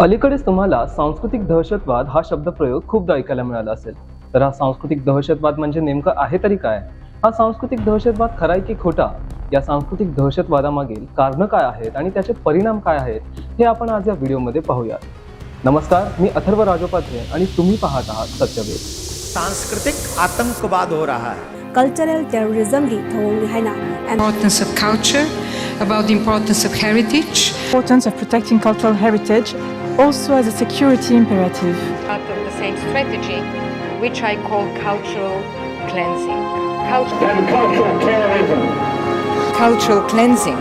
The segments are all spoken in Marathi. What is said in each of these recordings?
अलीकडेच तुम्हाला सांस्कृतिक दहशतवाद हा शब्दप्रयोग खूपदा ऐकायला मिळाला असेल. तर हा सांस्कृतिक दहशतवाद म्हणजे नेमकं आहे तरी काय? हा सांस्कृतिक दहशतवाद खराय की खोटा? या सांस्कृतिक दहशतवादामागील कारणं काय आहेत आणि त्याचे परिणाम काय आहेत हे आपण आज या व्हिडिओमध्ये पाहूया नमस्कार मी अथर्व राजोपाध्ये आणि तुम्ही पाहत आहात सत्यवेद. सांस्कृतिक आतंकवाद हो रहा है. Cultural terrorism di Taung Haina. Importance of culture about the importance of heritage importance of protecting cultural heritage also as a security imperative. part of the same strategy, which I call cultural cleansing. Cultural cultural cleansing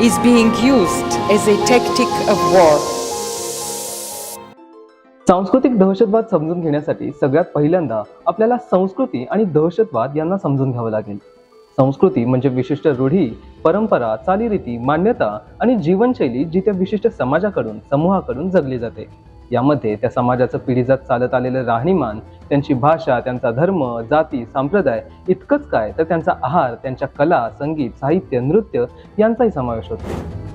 is being used as a tactic of war. सांस्कृतिक दहशतवाद समजून घेण्यासाठी सगळ्यात पहिल्यांदा आपल्याला संस्कृती आणि दहशतवाद यांना समजून घ्यावं लागेल संस्कृती म्हणजे विशिष्ट रूढी परंपरा चालीरीती मान्यता आणि जीवनशैली जी त्या विशिष्ट समाजाकडून समूहाकडून जगली जाते. यामध्ये त्या समाजाचं पिढीजात चालत आलेलं राहणीमान त्यांची भाषा त्यांचा धर्म जाती संप्रदाय इतकंच काय तर त्यांचा आहार त्यांच्या कला संगीत साहित्य नृत्य यांचाही समावेश होतो.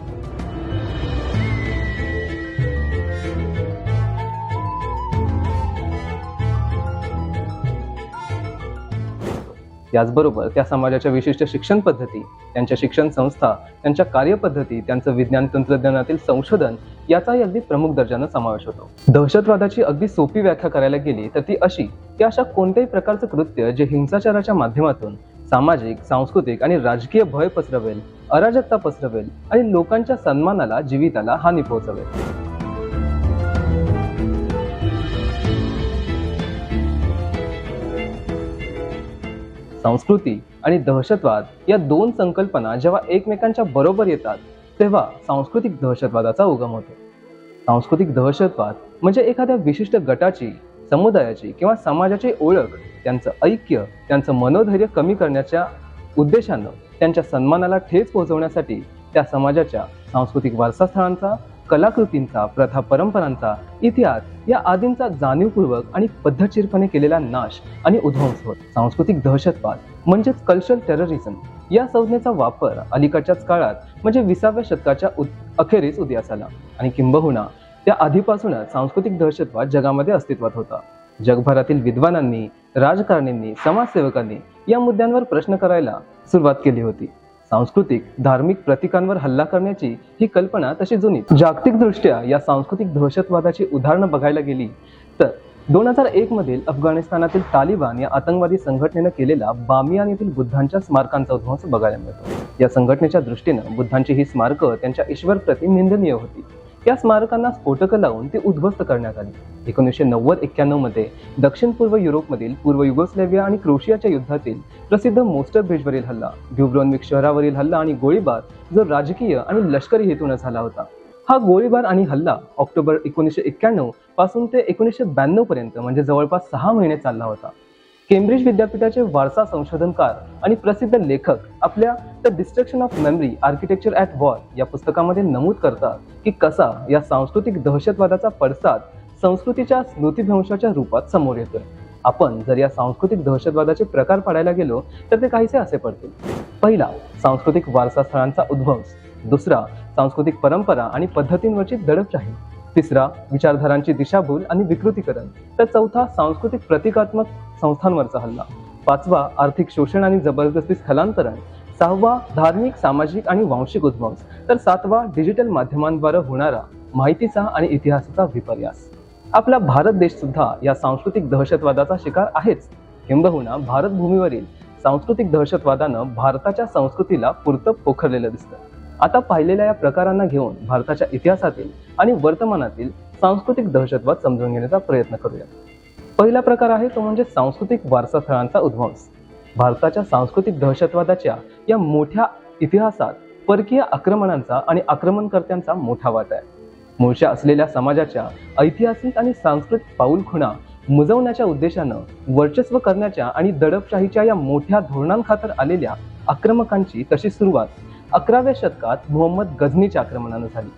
याचबरोबर त्या समाजाच्या विशिष्ट शिक्षण पद्धती त्यांच्या शिक्षण संस्था त्यांच्या कार्यपद्धती त्यांचं विज्ञान तंत्रज्ञानातील संशोधन याचाही अगदी प्रमुख दर्जानं समावेश होतो. दहशतवादाची अगदी सोपी व्याख्या करायला गेली तर ती अशी की अशा कोणत्याही प्रकारचं कृत्य जे हिंसाचाराच्या माध्यमातून सामाजिक सांस्कृतिक आणि राजकीय भय पसरवेल अराजकता पसरवेल आणि लोकांच्या सन्मानाला जीविताला हानी पोहोचवेल. संस्कृती आणि दहशतवाद या दोन संकल्पना जेव्हा एकमेकांच्या बरोबर येतात तेव्हा सांस्कृतिक दहशतवादाचा उगम होतो. सांस्कृतिक दहशतवाद म्हणजे एखाद्या विशिष्ट गटाची समुदायाची किंवा समाजाची ओळख त्यांचं ऐक्य त्यांचं मनोधैर्य कमी करण्याच्या उद्देशानं त्यांच्या सन्मानाला ठेच पोहोचवण्यासाठी त्या समाजाच्या सांस्कृतिक वारसास्थळांचा कलाकृतींचा प्रथा परंपरांचा इतिहास या आदींचा जाणीवपूर्वक आणि पद्धतशीरपणे केलेला नाश आणि उध्वंस होत सांस्कृतिक दहशतवाद म्हणजेच कल्चरल टेररिझम या संज्ञेचा वापर अलीकडच्याच काळात म्हणजे विसाव्या शतकाच्या उद- अखेरीस उदयास आला आणि किंबहुना त्या आधीपासूनच सांस्कृतिक दहशतवाद जगामध्ये अस्तित्वात होता. जगभरातील विद्वानांनी राजकारण्यांनी समाजसेवकांनी या मुद्द्यांवर प्रश्न करायला सुरुवात केली होती. सांस्कृतिक धार्मिक प्रतीकांवर हल्ला करण्याची ही कल्पना तशी जुनी. जागतिक दृष्ट्या या सांस्कृतिक दहशतवादाची उदाहरणं बघायला गेली तर दोन हजार एक मधील अफगाणिस्तानातील तालिबान या आतंकवादी संघटनेनं केलेला बामियान येथील बुद्धांच्या स्मारकांचा उध्वंस बघायला मिळतो. या संघटनेच्या दृष्टीनं बुद्धांची ही स्मारकं त्यांच्या ईश्वरप्रती निंदनीय होती. या स्मारकांना स्फोटकं लावून ते उद्ध्वस्त करण्यात आली. एकोणीसशे नव्वद एक्क्याण्णवमध्ये दक्षिण पूर्व युरोपमधील पूर्व युगोस्लेव्हिया आणि क्रोशियाच्या युद्धातील प्रसिद्ध मोस्टर ब्रिजवरील हल्ला ड्युब्रॉनविक शहरावरील हल्ला आणि गोळीबार जो राजकीय आणि लष्करी हेतून झाला होता. हा गोळीबार आणि हल्ला ऑक्टोबर एकोणीसशे एक्क्याण्णवपासून ते एकोणीसशे ब्याण्णव पर्यंत म्हणजे जवळपास सहा महिने चालला होता. केम्ब्रिज विद्यापीठाचे वारसा संशोधनकार आणि प्रसिद्ध लेखक आपल्या the destruction of memory architecture at war या पुस्तकामध्ये नमूद करतात की कसा या सांस्कृतिक दहशतवादाचा पडसाद संस्कृतीच्या स्मृतिभ्रंशाच्या रूपात समोर येतोय. आपण जर या सांस्कृतिक दहशतवादाचे प्रकार पाडायला गेलो तर ते काहीसे असे पडतील. पहिला सांस्कृतिक वारसा स्थळांचा उद्भव दुसरा सांस्कृतिक परंपरा आणि पद्धतींवरची दडपशाही. तिसरा विचारधारांची दिशाभूल आणि विकृतीकरण. तर चौथा सांस्कृतिक प्रतिकात्मक संस्थांवरचा हल्ला. पाचवा आर्थिक शोषण आणि जबरदस्ती स्थलांतरण. सहावा धार्मिक सामाजिक आणि वांशिक उद्भवस तर सातवा डिजिटल माध्यमांद्वारे होणारा माहितीचा आणि इतिहासाचा विपर्यास. आपला भारत देश सुद्धा या सांस्कृतिक दहशतवादाचा शिकार आहेच. किंबहुना भारत भूमीवरील सांस्कृतिक दहशतवादानं भारताच्या संस्कृतीला पुरतं पोखरलेलं दिसतं. आता पाहिलेल्या या प्रकारांना घेऊन भारताच्या इतिहासातील आणि वर्तमानातील सांस्कृतिक दहशतवाद समजून घेण्याचा प्रयत्न करूया पहिला प्रकार आहे तो म्हणजे सांस्कृतिक वारसास्थळांचा उद्भवस भारताच्या सांस्कृतिक दहशतवादाच्या या मोठ्या इतिहासात परकीय आक्रमणांचा आणि आक्रमणकर्त्यांचा मोठा वाटा आहे. मूळच्या असलेल्या समाजाच्या ऐतिहासिक आणि सांस्कृतिक पाऊलखुणा मुजवण्याच्या उद्देशानं वर्चस्व करण्याच्या आणि दडपशाहीच्या या मोठ्या धोरणांखातर आलेल्या आक्रमकांची तशी सुरुवात अकराव्या शतकात मोहम्मद गझनीच्या आक्रमणानं झाली.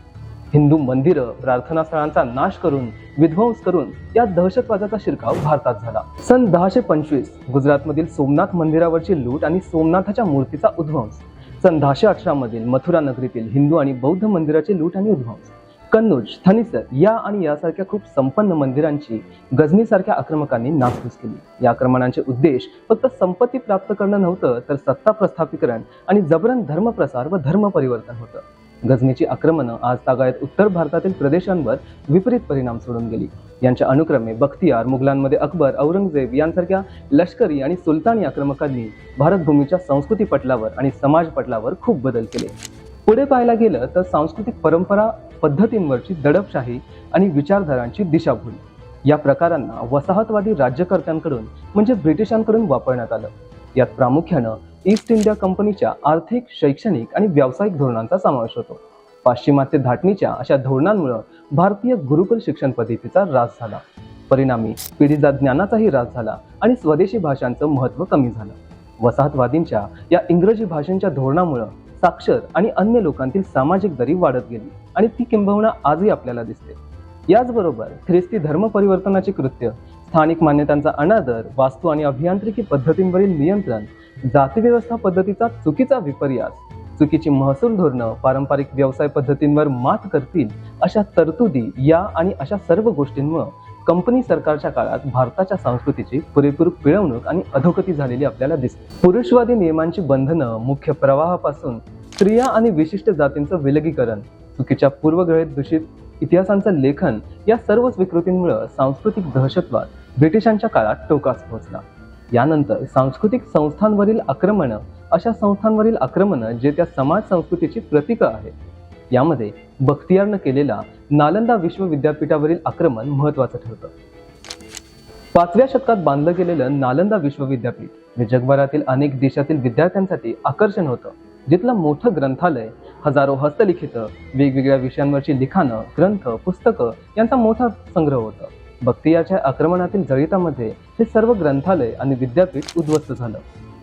हिंदू मंदिरं प्रार्थना स्थळांचा नाश करून विध्वंस करून या दहशतवादाचा शिरकाव भारतात झाला. सन दहाशे पंचवीस गुजरातमधील सोमनाथ मंदिरावरची लूट आणि सोमनाथाच्या मूर्तीचा उद्ध्वंस सन दहाशे अठरा मधील मथुरा नगरीतील हिंदू आणि बौद्ध मंदिराची लूट आणि उद्ध्वंस कन्नूज थनिसर या आणि यासारख्या खूप संपन्न मंदिरांची गझनीसारख्या आक्रमकांनी नासधूस केली. या आक्रमणांचे उद्देश फक्त संपत्ती प्राप्त करणं नव्हतं तर सत्ता प्रस्थापिकरण आणि जबरन धर्मप्रसार व धर्म परिवर्तन होतं. गझनीची आक्रमणं आज तागायत उत्तर भारतातील प्रदेशांवर विपरीत परिणाम सोडून गेली. यांच्या अनुक्रमे बख्तियार मुघलांमध्ये अकबर औरंगजेब यांसारख्या लष्करी आणि सुलतानी आक्रमकांनी भारतभूमीच्या संस्कृती पटलावर आणि समाज पटलावर खूप बदल केले. पुढे पाहायला गेलं तर सांस्कृतिक परंपरा पद्धतींवरची दडपशाही आणि विचारधारांची दिशाभूल या प्रकारांना वसाहतवादी राज्यकर्त्यांकडून म्हणजे ब्रिटिशांकडून वापरण्यात आलं. यात प्रामुख्यानं ईस्ट इंडिया कंपनीच्या आर्थिक शैक्षणिक आणि व्यावसायिक धोरणांचा समावेश होतो. पाश्चिमात्य धाटणीच्या अशा धोरणांमुळे भारतीय गुरुकुल शिक्षण पद्धतीचा ऱ्हास झाला. परिणामी पिढीचा ज्ञानाचाही ऱ्हास झाला आणि स्वदेशी भाषांचं महत्त्व कमी झालं. वसाहतवादींच्या या इंग्रजी भाषेच्या धोरणामुळं साक्षर आणि अन्य लोकांतील सामाजिक दरी वाढत गेली आणि ती किंबहुना आजही आपल्याला दिसते. याचबरोबर ख्रिस्ती धर्म परिवर्तनाची कृत्य स्थानिक मान्यतांचा अनादर वास्तू आणि अभियांत्रिकी पद्धतींवरील नियंत्रण जातीव्यवस्था पद्धतीचा चुकीचा विपर्यास चुकीची महसूल धोरणं पारंपरिक व्यवसाय पद्धतींवर मात करतील अशा तरतुदी या आणि अशा सर्व गोष्टींमुळे कंपनी सरकारच्या काळात भारताच्या संस्कृतीची पुरेपूर पिळवणूक आणि अधोगती झालेली आपल्याला दिसते. पुरुषवादी नियमांची बंधनं मुख्य प्रवाहापासून स्त्रिया आणि विशिष्ट जातींचं विलगीकरण चुकीच्या पूर्वग्रहित दूषित इतिहासांचं लेखन या सर्व स्वीकृतींमुळे सांस्कृतिक दहशतवाद ब्रिटिशांच्या काळात टोकास पोहोचला. यानंतर सांस्कृतिक संस्थांवरील आक्रमणं अशा संस्थांवरील आक्रमणं जे त्या समाज संस्कृतीची प्रतीकं आहेत. यामध्ये बख्तियारनं केलेला नालंदा विश्वविद्यापीठावरील आक्रमण महत्वाचं ठरतं. पाचव्या शतकात बांधलं गेलेलं नालंदा विश्वविद्यापीठ हे जगभरातील अनेक देशातील विद्यार्थ्यांसाठी आकर्षण होतं. जिथलं मोठं ग्रंथालय हजारो हस्तलिखित वेगवेगळ्या विषयांवरची लिखाणं ग्रंथ पुस्तकं यांचा मोठा संग्रह होता. बक्तियाच्या आक्रमणातील जळितामध्ये हे सर्व ग्रंथालय आणि विद्यापीठ उद्ध्वस्त झालं.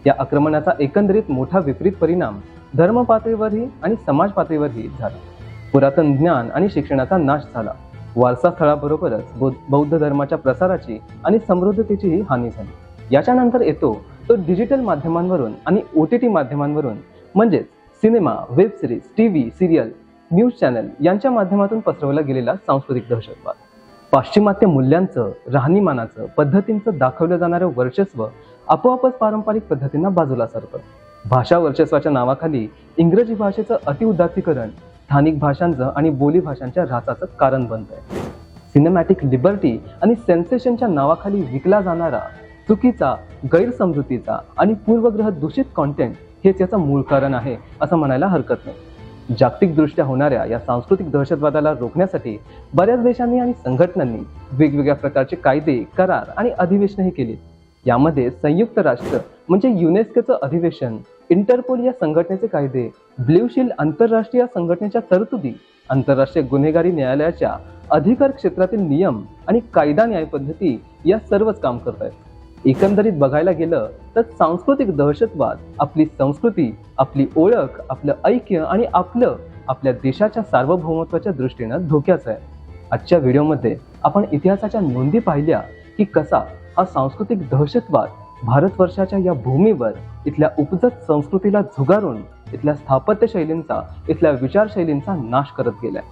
या आक्रमणाचा एकंदरीत मोठा विपरीत परिणाम धर्म पातळीवरही आणि समाज पातळीवरही झाला. पुरातन ज्ञान आणि शिक्षणाचा नाश झाला. वारसा स्थळाबरोबरच बौद्ध धर्माच्या प्रसाराची आणि समृद्धतेचीही हानी झाली. याच्यानंतर येतो तो डिजिटल माध्यमांवरून आणि ओ टी टी माध्यमांवरून म्हणजेच cinema web series T V serial news channel यांच्या माध्यमातून पसरवला गेलेला सांस्कृतिक दहशतवाद. पाश्चिमात्य मूल्यांचं राहणीमानाचं पद्धतींचं दाखवलं जाणारं वर्चस्व आपोआपच पारंपरिक पद्धतींना बाजूला सरतं भाषा वर्चस्वाच्या नावाखाली इंग्रजी भाषेचं अतिउदात्तीकरण स्थानिक भाषांचं आणि बोली भाषांच्या ऱ्हासाचं कारण बनत आहे सिनेमॅटिक लिबर्टी आणि सेन्सेशनच्या नावाखाली विकला जाणारा चुकीचा गैरसमजुतीचा आणि पूर्वग्रह दूषित कॉन्टेंट हेच याचं मूळ कारण आहे असं म्हणायला हरकत नाही. जागतिकदृष्ट्या होणाऱ्या या सांस्कृतिक दहशतवादाला रोखण्यासाठी बऱ्याच देशांनी आणि संघटनांनी वेगवेगळ्या प्रकारचे कायदे करार आणि अधिवेशनही केली. यामध्ये संयुक्त राष्ट्र म्हणजे युनेस्कोचं अधिवेशन इंटरपोल या संघटनेचे कायदे ब्ल्यूशील आंतरराष्ट्रीय संघटनेच्या तरतुदी आंतरराष्ट्रीय गुन्हेगारी न्यायालयाच्या अधिकार क्षेत्रातील नियम आणि कायदा न्याय पद्धती या सर्वच काम करत आहेत एकंदरीत बघायला गेलं तर सांस्कृतिक दहशतवाद आपली संस्कृती आपली ओळख आपलं ऐक्य आणि आपलं आपल्या देशाच्या सार्वभौमत्वाच्या दृष्टीनं धोक्याचं आहे. आजच्या व्हिडिओमध्ये आपण इतिहासाच्या नोंदी पाहिल्या की कसा हा सांस्कृतिक दहशतवाद भारतवर्षाच्या या भूमीवर इथल्या उपजत संस्कृतीला झुगारून इथल्या स्थापत्यशैलींचा इथल्या विचारशैलींचा नाश करत गेलाय.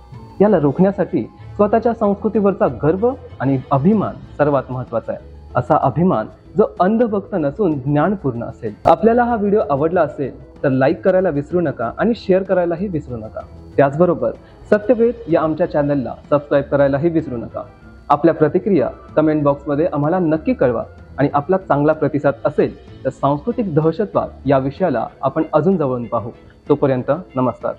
याला रोखण्यासाठी स्वतःच्या संस्कृतीवरचा गर्व आणि अभिमान सर्वात महत्त्वाचा आहे. असा अभिमान जो अंधभक्त नसून ज्ञानपूर्ण असेल. आपल्याला हा व्हिडिओ आवडला असेल तर लाईक करायला विसरू नका आणि शेअर करायलाही विसरू नका. त्याचबरोबर सत्यवेद या आमच्या चॅनलला सबस्क्राईब करायलाही विसरू नका. आपल्या प्रतिक्रिया कमेंट बॉक्समध्ये आम्हाला नक्की कळवा आणि आपला चांगला प्रतिसाद असेल तर सांस्कृतिक दहशतवाद या विषयाला आपण अजून जवळून पाहू. तोपर्यंत नमस्कार.